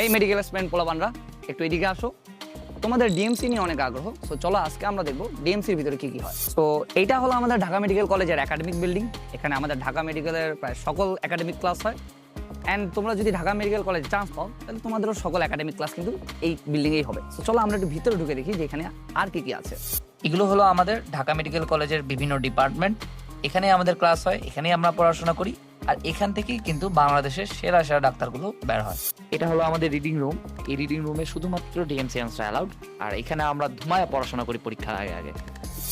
এই medical student পোলাপানরা, একটু এদিকে আসো। তোমাদের ডিএমসি নিয়ে অনেক আগ্রহ সো চলো আজকে আমরা দেখব ডিএমসির ভিতরে কি কি হয়। তো এইটা হলো আমাদের ঢাকা মেডিকেল কলেজের একাডেমিক বিল্ডিং এখানে আমাদের ঢাকা মেডিকেলের প্রায় সকল একাডেমিক ক্লাস হয়। অ্যান্ড তোমরা যদি ঢাকা মেডিকেল কলেজে চান্স পাও, তাহলে তোমাদেরও সকল একাডেমিক ক্লাস কিন্তু এই বিল্ডিংয়েই হবে। তো চলো আমরা একটু ভিতরে ঢুকে দেখি যে এখানে আর কি কি আছে। এগুলো হলো আমাদের ঢাকা মেডিকেল কলেজের বিভিন্ন ডিপার্টমেন্ট এখানে আমাদের ক্লাস হয়, এখানেই আমরা পড়াশোনা করি। আর এখান থেকেই কিন্তু বাংলাদেশের সেরা সেরা ডাক্তারগুলো বের হয়। এটা হলো আমাদের রিডিং রুম এই রিডিং রুমে শুধুমাত্র ডিএমসিয়ান্সরা অ্যালাউড আর এখানে আমরা ধুমায় পড়াশোনা করি পরীক্ষার আগে আগে।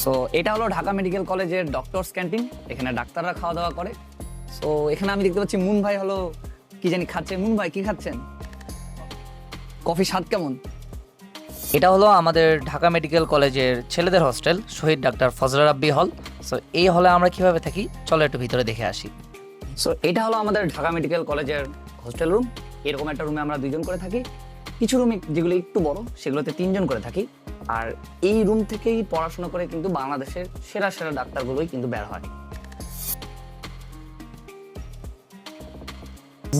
সো এটা হলো ঢাকা মেডিকেল কলেজের ডক্টরস ক্যান্টিন এখানে ডাক্তাররা খাওয়া দাওয়া করে। সো এখানে আমি দেখতে পাচ্ছি মুন ভাই হলো কি জানি খাচ্ছে। মুন ভাই কি খাচ্ছেন? কফি স্বাদ কেমন? এটা হলো আমাদের ঢাকা মেডিকেল কলেজের ছেলেদের হস্টেল শহীদ ডাক্তার ফজল রাব্বি হল সো এই হলে আমরা কীভাবে থাকি? চলো একটু ভিতরে দেখে আসি। সো এটা হলো আমাদের ঢাকা মেডিকেল কলেজের হোস্টেল রুম এরকম একটা রুমে আমরা দুইজন করে থাকি। কিছু রুম যেগুলো একটু বড়, সেগুলোতে তিনজন করে থাকি। আর এই রুম থেকেই পড়াশোনা করে কিন্তু বাংলাদেশের সেরা সেরা ডাক্তারগুলোই কিন্তু বের হয়।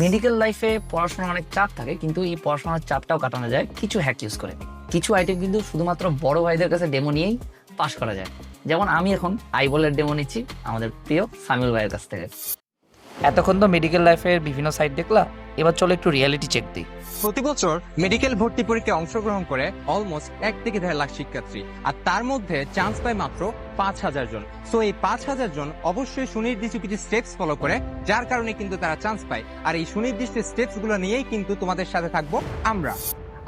মেডিকেল লাইফে পড়াশোনার অনেক চাপ থাকে, কিন্তু এই পড়াশোনার চাপটাও কাটানো যায় কিছু হ্যাক ইউজ করে। কিছু আইটেম কিন্তু শুধুমাত্র বড় ভাইদের কাছে ডেমো নিয়েই পাশ করা যায়। যেমন আমি এখন আইবলের ডেমো নিচ্ছি, আমাদের প্রিয় সামিউল ভাইয়ের কাছ থেকে। এতক্ষণ তো মেডিকেল লাইফের বিভিন্ন সাইট দেখলা, এবার চলো একটু রিয়েলিটি চেক দিই। প্রতি বছর মেডিকেল ভর্তি পরীক্ষায় অংশগ্রহণ করে অলমোস্ট এক থেকে দেড় লাখ শিক্ষার্থী, আর তার মধ্যে চান্স পায় মাত্র পাঁচ হাজার জন। সো এই পাঁচ হাজার জন অবশ্যই সুনির্দিষ্ট কিছু স্টেপস ফলো করে, যার কারণে কিন্তু তারা চান্স পায়। আর এই সুনির্দিষ্ট স্টেপসগুলো নিয়েই কিন্তু তোমাদের সাথে থাকব আমরা।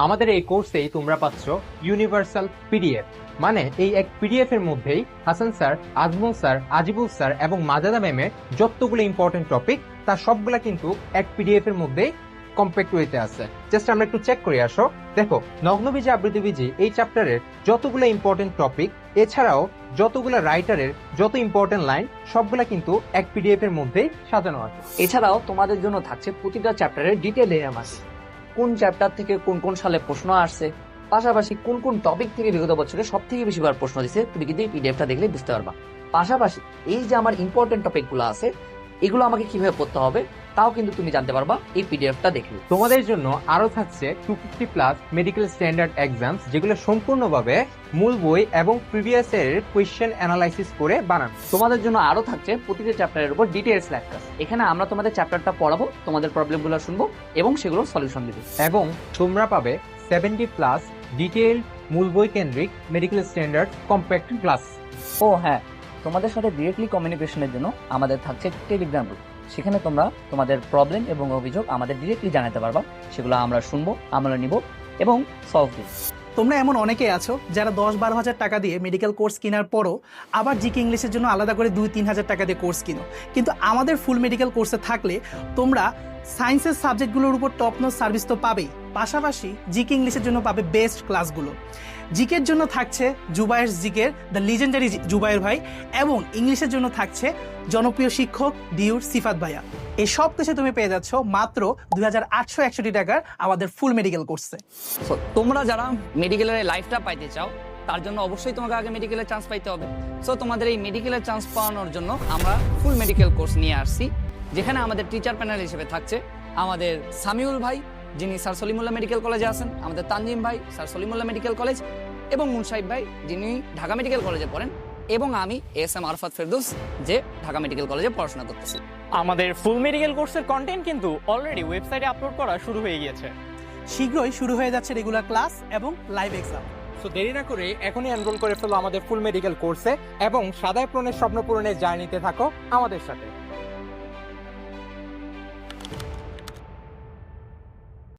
আমাদের এই কোর্সেই তোমরা পাচ্ছ ইউনিভার্সাল পিডিএফ মানে এই এক পিডিএফ এর মধ্যেই Hasan sir, Ajmal sir, Azibul sir এবং মাজাদা ম্যামের যতগুলো ইম্পর্টেন্ট টপিক তার সবগুলা কিন্তু এক পিডিএফ এর মধ্যেই কম্প্যাক্ট ওয়েতে আছে। জাস্ট আমরা একটু চেক করে আসো। দেখো, নগ্নবীজি, আবৃত্তিবীজি এই চ্যাপ্টারের যতগুলো ইম্পর্টেন্ট টপিক এছাড়াও যতগুলো রাইটারের যত ইম্পর্টেন্ট লাইন সবগুলা কিন্তু এক পিডিএফ এর মধ্যেই সাজানো আছে। এছাড়াও তোমাদের জন্য থাকছে প্রতিটা চ্যাপ্টারের ডিটেল আছে কোন চ্যাপ্টার থেকে কোন কোন সালে প্রশ্ন আসছে, পাশাপাশি কোন কোন টপিক থেকে বিগত বছরে সব থেকে বেশি বার প্রশ্ন দিছে, তুমি কিন্তু এই পিডিএফটা দেখলে বুঝতে পারবা। পাশাপাশি এই যে আমার ইম্পর্টেন্ট টপিকগুলো আছে, এগুলো আমাকে কীভাবে পড়তে হবে তাও কিন্তু তুমি জানতে পারবা এই পিডিএফটা দেখলে তোমাদের জন্য আরও থাকছে two fifty plus medical standard exams যেগুলো সম্পূর্ণভাবে মূল বই এবং প্রিভিয়াস এর কোয়েশ্চেন অ্যানালাইসিস করে বানান। তোমাদের জন্য আরও থাকছে প্রতিটা চ্যাপ্টারের উপর ডিটেলস লেখা। এখানে আমরা তোমাদের চ্যাপ্টারটা পড়াবো তোমাদের প্রবলেমগুলো শুনব এবং সেগুলোর সলিউশন দেবো। এবং তোমরা পাবে সেভেন্টি প্লাস ডিটেল মূল বই কেন্দ্রিক মেডিকেল স্ট্যান্ডার্ড কম্প্যাক্ট ক্লাস ও হ্যাঁ তোমাদের সাথে ডিরেক্টলি কমিউনিকেশনের জন্য আমাদের থাকছে টেলিগ্রাম গ্রুপ সেখানে তোমরা তোমাদের প্রবলেম এবং অভিযোগ আমাদের ডিরেক্টলি জানাতে পারবা। সেগুলো আমরা শুনব আমরা নিব এবং সলভ দিই তোমরা এমন অনেকেই আছো যারা দশ বারো হাজার টাকা দিয়ে মেডিকেল কোর্স কেনার পরও আবার জিকে ইংলিশের জন্য আলাদা করে দুই তিন হাজার টাকা দিয়ে কোর্স কিনো। কিন্তু আমাদের ফুল মেডিকেল কোর্সে থাকলে তোমরা সায়েন্সের সাবজেক্টগুলোর উপর টপ নোট সার্ভিস তো পাবেই। পাশাপাশি জিকে ইংলিশের জন্য পাবে বেস্ট ক্লাসগুলো জিকের জন্য থাকছে জুবায়ের জিকের দ্য লিজেন্ডারি জুবায়ের ভাই, এবং ইংলিশের জন্য থাকছে জনপ্রিয় শিক্ষক ডিউর সিফাত ভাইয়া। এই সব কিছু তুমি পেয়ে যাচ্ছ মাত্র দুই হাজার আটশো একষট্টি টাকার আমাদের ফুল মেডিকেল কোর্সে তোমরা যারা মেডিকেলের লাইফটা পাইতে চাও, তার জন্য অবশ্যই তোমাকে আগে মেডিকেলের চান্স পাইতে হবে। সো তোমাদের এই মেডিকেলের চান্স পাওয়ানোর জন্য আমরা ফুল মেডিকেল কোর্স নিয়ে আসছি, যেখানে আমাদের টিচার প্যানেল হিসেবে থাকছে আমাদের সামিউল ভাই যিনি স্যার সলিমুল্লাহ মেডিকেল কলেজে আছেন আমাদের তানজিম ভাই স্যার সলিমুল্লাহ মেডিকেল কলেজ এবং মুনসাইব ভাই যিনি ঢাকা মেডিকেল কলেজে পড়েন এবং আমি এস এম আরফাত ফেরদৌস যে ঢাকা মেডিকেল কলেজে পড়াশোনা করতেছি। আমাদের ফুল মেডিকেল কোর্সের কন্টেন্ট কিন্তু অলরেডি ওয়েবসাইটে আপলোড করা শুরু হয়ে গিয়েছে। শীঘ্রই শুরু হয়ে যাচ্ছে রেগুলার ক্লাস এবং লাইভ এক্সাম সো দেরি না করে এখনই এনরোল করে ফেলো আমাদের ফুল মেডিকেল কোর্সে এবং সাদায় পূরণের স্বপ্ন পূরণের জার্নিতে থাকো আমাদের সাথে।